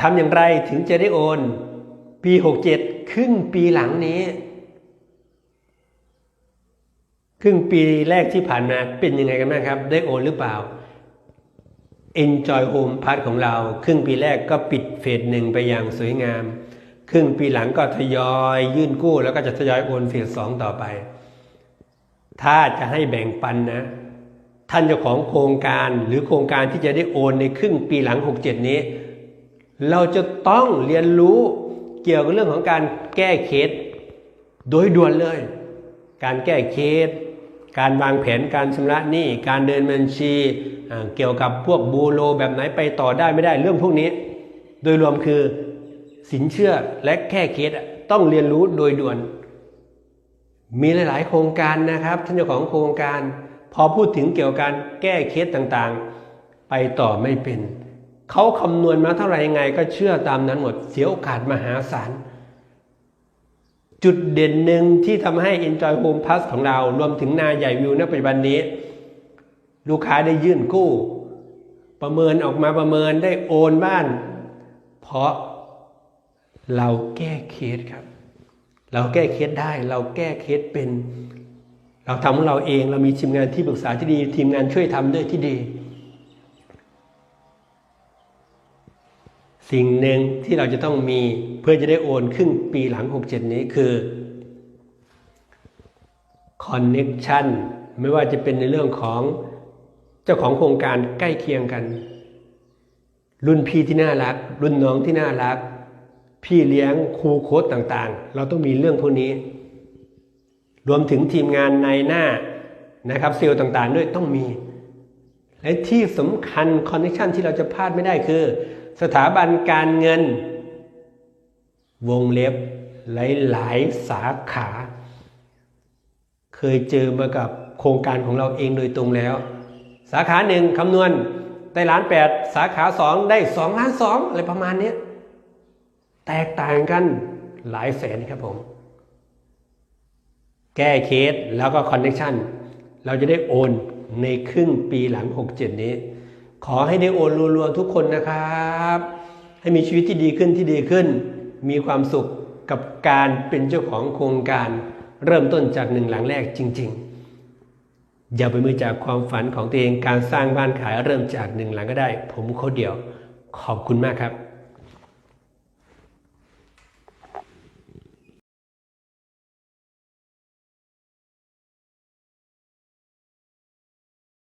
ทำอย่างไรถึงจะได้โอน ปี 67 ครึ่งปีหลังนี้ ครึ่งปีแรกที่ผ่านมาเป็นยังไงกันบ้างครับ ได้โอนหรือเปล่า Enjoy Home Pass ของเรา ครึ่งปีแรกก็ปิดเฟสหนึ่งไปอย่างสวยงาม ครึ่งปีหลังก็ทยอยยื่นกู้ แล้วก็จะทยอยโอนเฟสสองต่อไป ถ้าจะให้แบ่งปันนะ ท่านเจ้าของโครงการหรือโครงการที่จะได้โอนในครึ่งปีหลัง 67 นี้ เราจะต้องเรียนรู้เกี่ยวกับเรื่องของการแก้เคสโดยด่วนเลย การแก้เคสการวางแผนการชำระหนี้การเดินบัญชี เกี่ยวกับพวกบูโรแบบไหนไปต่อได้ไม่ได้เรื่องพวกนี้ โดยรวมคือสินเชื่อและแก้เคสต้องเรียนรู้โดยด่วน มีหลาย ๆ โครงการนะครับท่านเจ้าของโครงการ พอพูดถึงเกี่ยวกับการแก้เคสต่างๆ ไปต่อไม่เป็น เขาคำนวณมาเท่าไหร่ยังไงก็เชื่อตามนั้นหมด เสียโอกาสมหาศาล จุดเด่นหนึ่งที่ทำให้ Enjoy Home Plus ของเรา รวมถึงนาใหญ่วิวณปัจจุบันนี้ ลูกค้าได้ยื่นกู้ ประเมินออกมาประเมินได้โอนบ้าน เพราะเราแก้เคสครับ เราแก้เคสได้ เราแก้เคสเป็น เราทำของเราเอง เรามีทีมงานที่ปรึกษาที่ดี ทีมงานช่วยทำด้วยที่ดี สิ่งหนึ่งที่เราจะต้องมีเพื่อจะได้โอนครึ่งปีหลัง 67 นี้คือคอนเน็ชันไม่ว่าจะเป็นในเรื่องของเจ้าของโครงการใกล้เคียงกัน รุ่นพี่ที่น่ารัก รุ่นน้องที่น่ารัก พี่เลี้ยงครูโค้ดต่างๆ เราต้องมีเรื่องพวกนี้ รวมถึงทีมงานในหน้านะครับเซลล์ต่างๆ ด้วยต้องมี และที่สำคัญคอนเนคชันที่เราจะพลาดไม่ได้คือ สถาบันการเงิน วงเล็บหลาย ๆ สาขา เคยเจอมากับโครงการของเราเองโดยตรงแล้ว สาขาหนึ่งคำนวณได้ล้านแปดสาขาสองได้สองล้านสองอะไรประมาณนี้แตกต่างกันหลายแสนครับผม แก้เคสแล้วก็คอนเนคชันเราจะได้โอนในครึ่งปีหลัง 67 นี้ ขอให้ได้โอนรัวๆทุกคนนะครับ ให้มีชีวิตที่ดีขึ้นที่ดีขึ้น มีความสุขกับการเป็นเจ้าของโครงการ เริ่มต้นจากหนึ่งหลังแรกจริง ๆ อย่าไปมือจากความฝันของตัวเองการสร้างบ้านขายเริ่มจากหนึ่งหลังก็ได้ ผมโคดเดียว ขอบคุณมากครับ